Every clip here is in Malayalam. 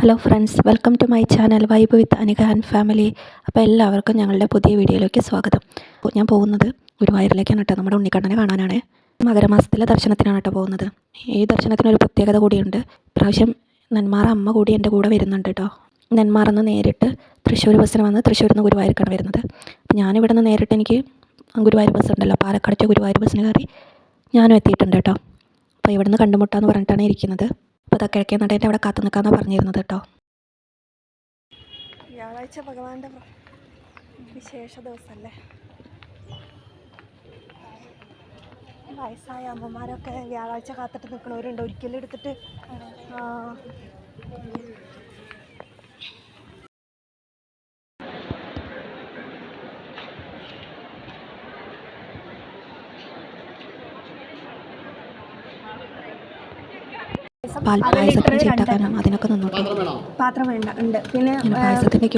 Hello friends welcome to my channel vibe with Anika and family അപ്പോൾ എല്ലാവർക്കും ഞങ്ങളുടെ പുതിയ വീഡിയോയിലേക്ക് സ്വാഗതം. ഞാൻ പോകുന്നത് ഗുരുവായൂരിലേക്കാണ് കേട്ടോ. നമ്മുടെ ഉണ്ണിക്കണ്ണനെ കാണാനാണ്. മകരമാസത്തിലെ ദർശനത്തിനാണ് കേട്ടോ പോകുന്നത്. ഈ ദർശനത്തിന് ഒരു പ്രത്യേകത കൂടിയുണ്ട്. ഇപ്രാവശ്യം നെന്മാറ അമ്മ കൂടി എന്റെ കൂടെ വരുന്നുണ്ട് കേട്ടോ. നെന്മാറന്ന് നേരിട്ട് തൃശ്ശൂർ ബസ്സിന് വന്ന് തൃശ്ശൂരിൽ നിന്ന് ഗുരുവായൂർക്കാണ് വരുന്നത്. അപ്പോൾ ഞാനിവിടെ നിന്ന് നേരിട്ട് എനിക്ക് ഗുരുവായൂർ ബസ് ഉണ്ടല്ലോ. പാലക്കാട് ഗുരുവായൂർ ബസ്സിന് കയറി ഞാനും എത്തിയിട്ടുണ്ട് കേട്ടോ. അപ്പോൾ ഇവിടുന്ന് കണ്ടുമുട്ടാന്ന് പറഞ്ഞിട്ടാണ് ഇരിക്കുന്നത്. അപ്പോൾ അതൊക്കെ കിഴക്കേ നടേന്റെ അവിടെ കാത്തു നിൽക്കാമെന്നാണ് പറഞ്ഞിരുന്നത് കേട്ടോ. വ്യാഴാഴ്ച ഭഗവാന്റെ വിശേഷ ദിവസമല്ലേ വയസ്സായ അമ്മമാരൊക്കെ വ്യാഴാഴ്ച കാത്തിട്ട് നിൽക്കണവരുണ്ട് ഒരിക്കലും എടുത്തിട്ട് പാൽപ്പായസത്തിന് ചീട്ടാക്കാനും അതിനൊക്കെ നിന്നോട്ടെ. പാത്രം വേണ്ട ഉണ്ട്. പിന്നെ പായസത്തിന്റെ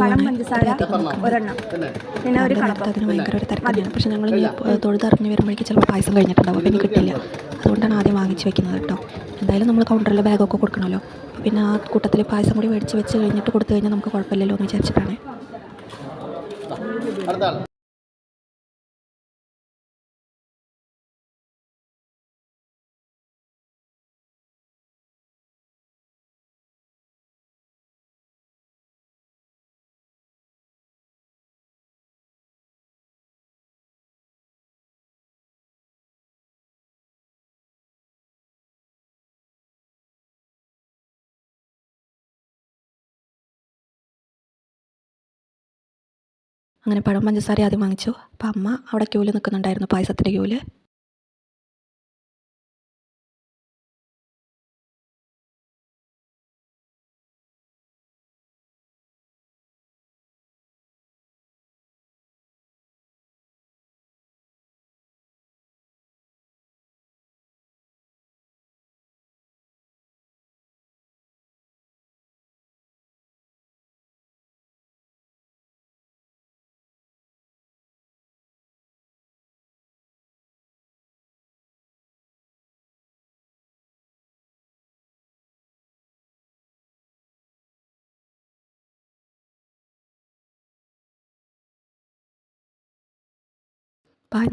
ഒരെണ്ണം. പിന്നെ? ഒരു അതിന് ഭയങ്കര ഒരു തിരക്കാണ്. പക്ഷെ ഞങ്ങൾ തൊഴുതറിഞ്ഞ് വരുമ്പോഴേക്ക് ചിലപ്പോൾ പായസം കഴിഞ്ഞിട്ടുണ്ടാവും. പിന്നെ കിട്ടില്ല. അതുകൊണ്ടാണ് ആദ്യം വാങ്ങിച്ചു വെക്കുന്നത് കേട്ടോ. എന്തായാലും നമ്മൾ കൗണ്ടറിൽ ബാഗൊക്കെ കൊടുക്കണമല്ലോ. അപ്പോൾ പിന്നെ ആ കൂട്ടത്തിൽ പായസം കൂടി മേടിച്ച് വെച്ച് കഴിഞ്ഞിട്ട് കൊടുത്തു കഴിഞ്ഞാൽ നമുക്ക് കുഴപ്പമില്ലല്ലോ എന്ന് വിചാരിച്ചിട്ടാണ്. അങ്ങനെ പഴം പഞ്ചസാര ആദ്യം വാങ്ങിച്ചു. അപ്പം അമ്മ അവിടെ ക്യൂവിൽ നിൽക്കുന്നുണ്ടായിരുന്നു പായസത്തിന്റെ ക്യൂവിൽ.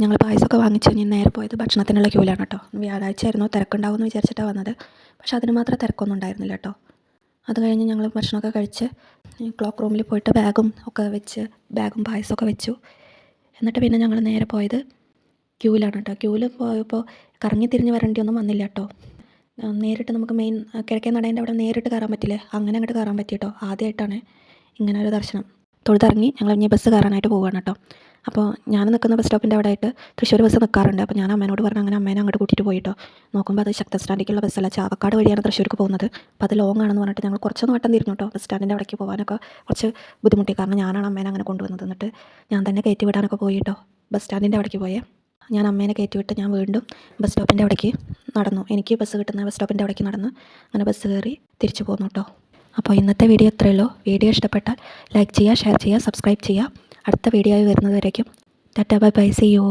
ഞങ്ങൾ പായസമൊക്കെ വാങ്ങിച്ച് കഴിഞ്ഞ് നേരെ പോയത് ഭക്ഷണത്തിനുള്ള ക്യൂലാണ് കേട്ടോ. വ്യാഴാഴ്ച ആയിരുന്നു തിരക്കുണ്ടാവും എന്ന് വിചാരിച്ചിട്ടാണ് വന്നത്. പക്ഷേ അതിന് മാത്രം തിരക്കൊന്നും ഉണ്ടായിരുന്നില്ല കേട്ടോ. അത് കഴിഞ്ഞ് ഞങ്ങൾ ഭക്ഷണമൊക്കെ കഴിച്ച് ക്ലോക്ക് റൂമിൽ പോയിട്ട് ബാഗും ഒക്കെ വെച്ച് ബാഗും പായസമൊക്കെ വെച്ചു. എന്നിട്ട് പിന്നെ ഞങ്ങൾ നേരെ പോയത് ക്യൂലാണ് കേട്ടോ. ക്യൂവിൽ പോയപ്പോൾ കറങ്ങി തിരിഞ്ഞ് വരേണ്ടിയൊന്നും വന്നില്ല കേട്ടോ. നേരിട്ട് നമുക്ക് മെയിൻ കിഴക്കേ നടേന്റെ അവിടെ നേരിട്ട് കയറാൻ പറ്റില്ലേ? അങ്ങനെ അങ്ങോട്ട് കയറാൻ പറ്റി കേട്ടോ ആദ്യമായിട്ടാണ് ഇങ്ങനെ ഒരു ദർശനം. തൊഴുതിറങ്ങി ഞങ്ങൾ ഇനി ബസ് കയറാനായിട്ട് പോവുകയാണ് കേട്ടോ. അപ്പോൾ ഞാൻ നിൽക്കുന്ന ബസ് സ്റ്റോപ്പിന്റെ അവിടെ ആയിട്ട് തൃശ്ശൂർ ബസ് നിൽക്കാറുണ്ട്. അപ്പോൾ ഞാൻ അമ്മേനോട് പറഞ്ഞു അങ്ങനെ അമ്മേനെ അങ്ങോട്ട് കൂട്ടിയിട്ട് പോയിട്ടോ നോക്കുമ്പോൾ അത് ശക്ത സ്റ്റാൻഡിലേക്കുള്ള ബസ്സല്ല ചാവക്കാട് വഴിയാണ് തൃശ്ശൂർക്ക് പോകുന്നത്. അപ്പോൾ അത് ലോങ് ആണെന്ന് പറഞ്ഞിട്ട് ഞങ്ങൾ കുറച്ചൊന്ന് വട്ടം തിരിഞ്ഞു കേട്ടോ. ബസ് സ്റ്റാൻഡിന്റെ അവിടേക്ക് പോകാനൊക്കെ കുറച്ച് ബുദ്ധിമുട്ടി. കാരണം ഞാനാണ് അമ്മേനെ അങ്ങനെ കൊണ്ടുവന്നത്. എന്നിട്ട് ഞാൻ തന്നെ കയറ്റി വിടാനൊക്കെ പോയി കേട്ടോ. ബസ് സ്റ്റാൻഡിന്റെ അവിടേക്ക് പോയേ. ഞാൻ അമ്മേനെ കയറ്റി വിട്ട് ഞാൻ വീണ്ടും ബസ് സ്റ്റോപ്പിന്റെ അവിടേക്ക് നടന്നു. എനിക്ക് ബസ് കിട്ടുന്ന ബസ് സ്റ്റോപ്പിന്റെ അവിടേക്ക് നടന്ന് അങ്ങനെ ബസ് കയറി തിരിച്ചു പോന്നു കേട്ടോ. അപ്പോൾ ഇന്നത്തെ വീഡിയോ ഇത്രയേ ഉള്ളൂ. വീഡിയോ ഇഷ്ടപ്പെട്ടാൽ ലൈക്ക് ചെയ്യുക ഷെയർ ചെയ്യുക സബ്സ്ക്രൈബ് ചെയ്യുക. അടുത്ത വീഡിയോ ആയി വരുന്നത് tata bye bye. See you